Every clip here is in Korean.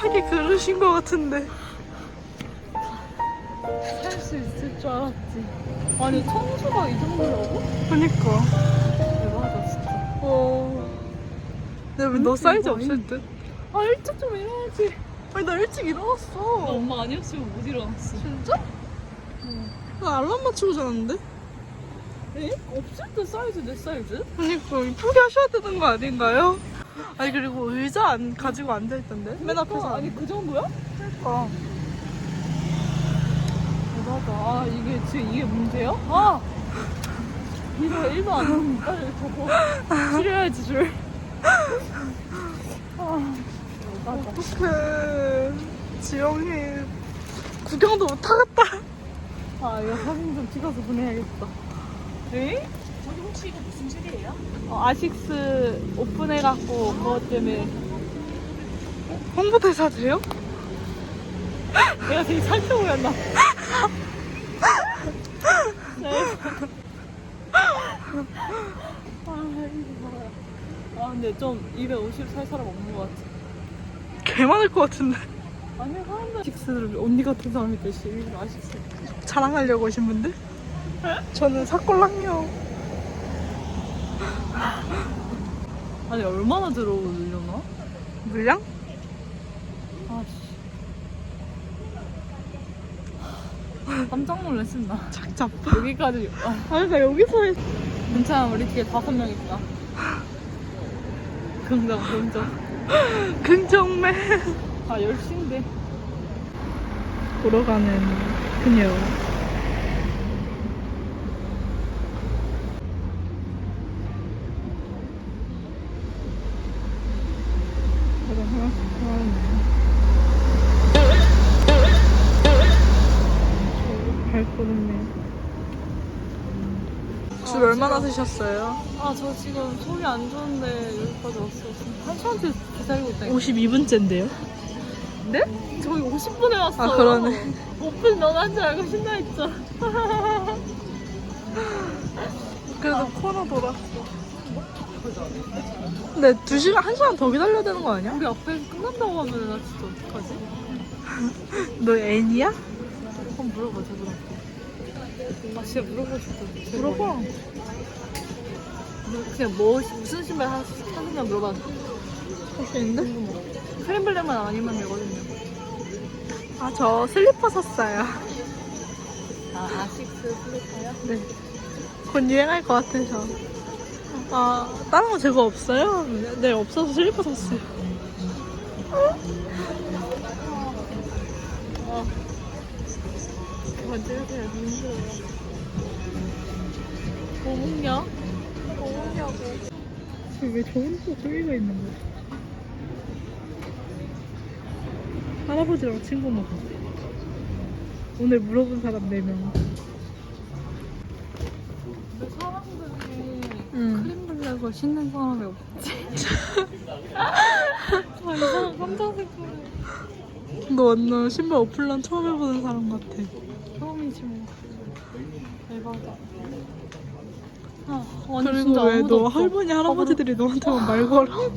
사기 그러신 것 같은데. 살수 있을 줄 알았지. 아니 청소가 이 정도라고? 그니까. 대박이다 진짜. 어. 근데 너 사이즈 없을 듯? 아 일찍 좀 일어나지. 아니, 나 일찍 나 일어났어. 엄마 아니었으면 못 일어났어. 진짜? 나 알람 맞추고 자는데? 에? 없을 때 사이즈 내 사이즈? 그니까 이쁘게 하셔야 되는 거 아닌가요? 아니 그리고 의자 안 가지고 앉아 있던데? 맨 앞에서 어, 아니 그 정도야? 그니까 대박이다. 아 이게 지금 이게 문제야? 아 이거 1도 안 빨리 저거 줄여야지 줄. 아. 어떡해 지영이 구경도 못하겠다 아 이거 사진 좀 찍어서 보내야겠다. 에? 저기 혹시 이거 무슨 실이에요? 어, 아식스 오픈해갖고 그것 때문에 홍보대사 돼요? 내가 되게 살쪄 보였나? 네. 아, 이거 뭐야. 아, 근데 좀 250 살 사람 없는 것 같아. 개 많을 것 같은데 아니, 사람들 아식스를 언니 같은 사람이 될수 일부러 아식스. 자랑하려고 오신 분들? 저는 사골랑요 아니, 얼마나 들어오려나? 물량? 아씨. 깜짝 나. 작잡다 여기까지. 아, 아니 나 여기서 했... 괜찮아, 우리 뒤에 다섯 명 있다. 긍정, 긍정. 긍정맨 아, 10시인데. 보러 가는 그녀 가장 하나씩 좋아하네 발걸음네 줄 얼마나 드셨어요? 아, 저 지금 속이 안 좋은데 여기까지 왔어요. 지금 한 시간째 기다리고 있다니까. 52분째인데요? 네? 저희 50분에 왔어요. 아, 그러네. 오픈 너한 줄 알고 신나했죠. 그래도 코너 돌았어 근데 2시간, 1시간 더 기다려야 되는 거 아니야? 우리 앞에 끝난다고 하면 나 진짜 어떡하지? 너 애니야? 한번 물어봐, 저분한테. 아, 진짜 물어보고 싶다. 물어봐 뭐, 그냥 뭐, 무슨 신발 하- 하느냐 물어봐. 할 수 있는데? 크림블랙만 아니면 되거든요. 아 저 슬리퍼 샀어요 아, 아식스 슬리퍼요? 네. 곧 유행할 것 같아서. 아, 다른 거 제거 없어요? 네, 없어서 슬리퍼 샀어요. 아. 그만 찍으세요. 힘들어요. 뭐 먹냐? 지금 왜 좋은 또 소리가 있는 거야? 할아버지랑 친구 먹어. 오늘 물어본 사람 4명. 근데 응. 크림블랙을 신는 사람이 없지. 아, 이상한 깜짝색깔 너 완전 신발 어플런 처음 해보는 사람 같아. 처음이지 뭐. 대박이다. 아, 아니 그리고 진짜 왜 아무도 너 없어. 할머니, 할아버지들이 너한테만 말 걸어?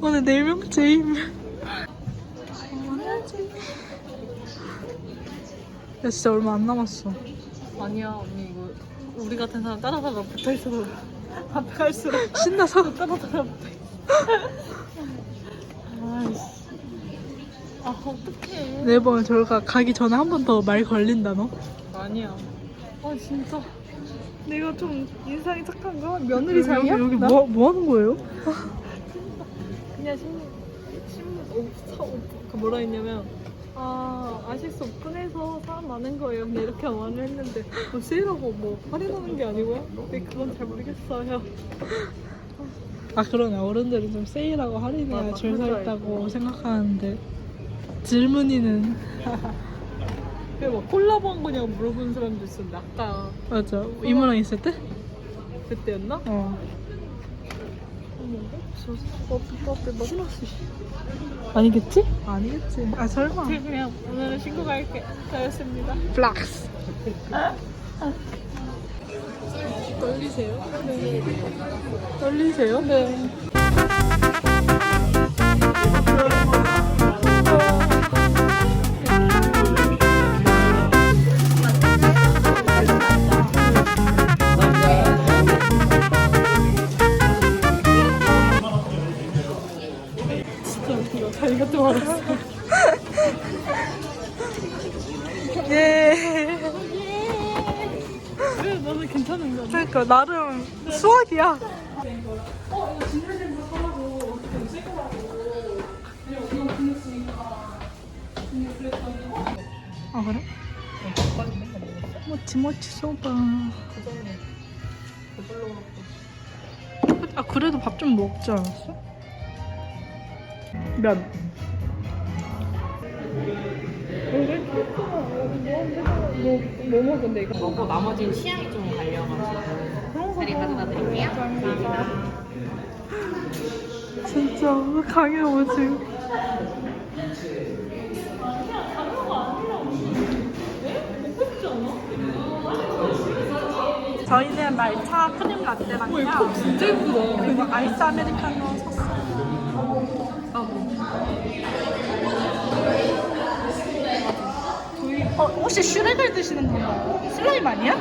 오늘 4명째임. 야, 진짜 얼마 안 남았어. 아니야 언니 이거 우리 같은 사람 따라다가 붙어 있어도 앞에 갈수록 신나서. 따라다가 붙어 있어. 아이씨. 아 어떡해. 네번 저희가 가기 전에 한 번 더 말 걸린다 너? 아니야. 아 진짜. 내가 좀 인상이 착한가? 여기, 며느리 사이야? 여기 나? 뭐, 뭐 하는 거예요? 그냥 신, 신, 오, 사, 오, 그 뭐라 했냐면 아 아식스 오픈해서 사람 많은 거예요. 근데 이렇게 말을 했는데 뭐 세일하고 뭐 할인하는 게 아니고요? 근데 그건 잘 모르겠어요. 아 그러네 어른들은 좀 세일하고 할인해야 맞아, 줄 서 있다고. 생각하는데 질문이는 그리고 막 콜라보 한 거냐고 물어보는 사람도 있었는데 아까 맞아 이모랑 있을 때? 그때였나? 어저 오빠 너 신었어. 아니겠지? 아니겠지 아 설마 그냥 오늘은 신고 갈게. 잘했습니다. 플락스 떨리세요? 네 떨리세요? 네 했어. 예. 그래, 너는 괜찮은 거 같아. 그러니까 나름 수학이야. 어, 이거 진실신부 사라고 어떻게 쓸 거라고. 그냥 이거 보냈으니까. 어? 아 그래? 빠진데? 나 먹었어. 모치 모치 소바. 아 그래도 밥 좀 먹지 않았어? 면. 뭐 먹은데 이거? 먹고 나머지는 취향이 좀 갈려가지고 자리 가져다 드릴게요. 감사합니다. 진짜 강해 오지. 저희는 말차 크림 라떼랑요. 진짜 예쁘다. 그리고 아이스 아메리카노 어, 혹시 슈렉을 드시는 건가요? 슬라임 아니야?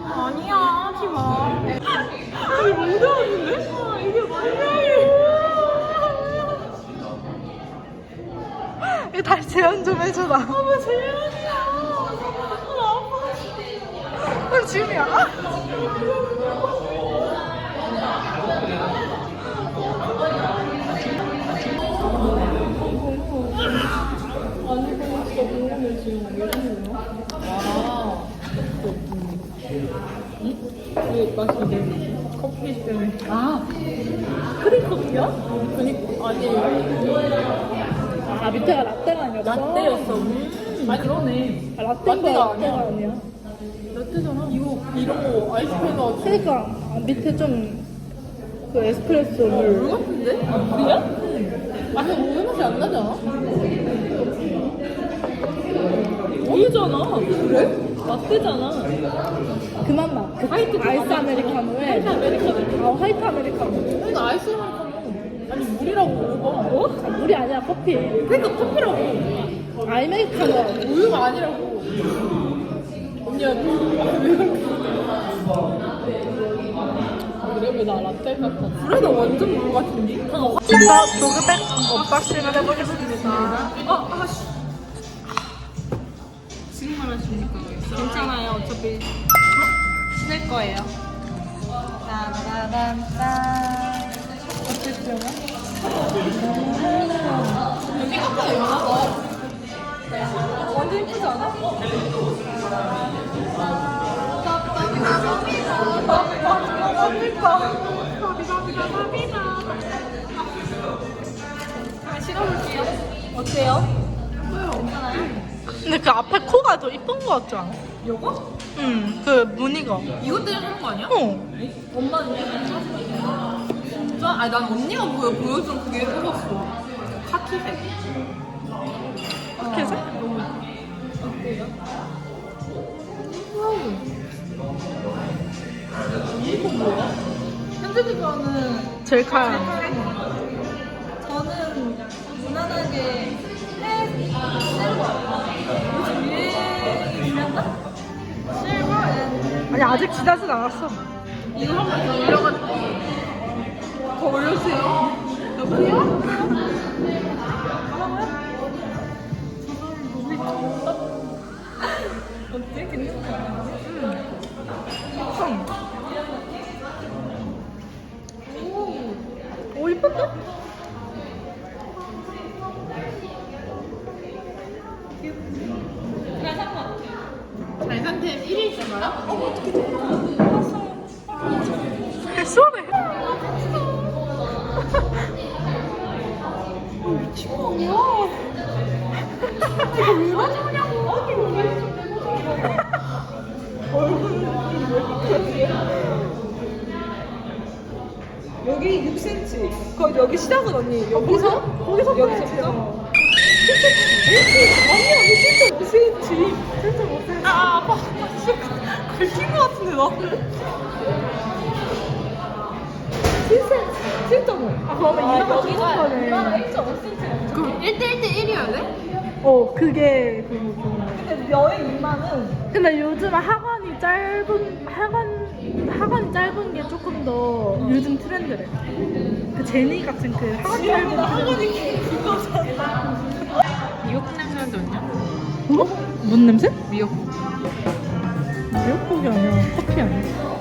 아니야, 하지 마. 아니, 못 하는데? 아, 이게 뭐야? 이거 다시 재현 좀 해줘라. 왜 재현이야? 나 아파. 그럼 지금이야. 커피 때문에. 아. 크림 커피야? 아니, 아니. 아 밑에가 라떼가 아니었어? 라떼였어. 음. 아, 그러네. 아, 라떼가 라떼가 라떼가 아니야. 아니야. 라떼잖아. 이거, 이런 거 아이스크림 넣어. 그러니까 아, 밑에 좀 그 에스프레소 물 물. 같은데? 아, 물이야? 아니, 우유 맛이 안 나지 않아? 우유잖아. 그래? 라떼잖아. 그만 맛. 그 화이트 아이스 그만 아메리카노에 화이트 아메리카노. 아 화이트 아메리카노. 그러니까 아이스 아메리카노. 아니, 물이라고 먹어. 뭐? 아, 물이 아니야 커피. 그러니까 커피라고. 아메리카노. 우유가 아니라고. 언니야, 왜 그렇게. 그래, 왜나 라떼 같아? 그래, 나 완전 물 같은데? 어, 진짜 조그백 언박싱을 해보겠습니다. 아, 아씨. 지금 말하십니까? 괜찮아요. 어차피 쓸 거예요. 짠짜란짠. 여기 카페가 있나? 완전 예쁘지 않아? 실어볼게요. 어때요? 근데 그 앞에 코가 더 이쁜 거 같지 않아? 이거? 응, 그 무늬가. 이것 때문에 하는 거 아니야? 어. 엄마는 진짜? 아니 난 언니가 보여 보여준 그게 예뻤어. 카키색. 이렇게 해서? 이거 뭐야? 현재지가는 제일 카야. 저는 무난하게 아니 아직 지나진 않았어. 이거 한번 더 올려가지고 더 올려주세요. 여보세요? 어때? 괜찮아? 응. 오 이쁜데? 1위신가요? 어 어떻게 왜 쏘네? 미친 거 아니야? 이거 왜 가져오냐고? 아니 왜 얼굴이 왜 여기 6cm. 거의 여기 시작은 언니 여기서 거기서 여기서부터 7cm. 아니 언니 진짜 5cm. 진짜 5cm. 아 아파. 낀거 같은데 나. 진짜 진짜 뭐. 아 그러면 이마가 조금 이마가 1.5cm. 그럼 1대1대 1이어야 돼? 어 그게 그, 그. 근데 여의 이마는 근데 요즘 하관이 짧은 하관 하관이 짧은 게 조금 더 요즘 트렌드래. 그 제니 같은 그 하관 짧은 지연이나 긴 거잖아. 미역국 냄새 나지 않냐? 어? 뭔 냄새? 미역국. 미역국이 아니라 커피 아니야?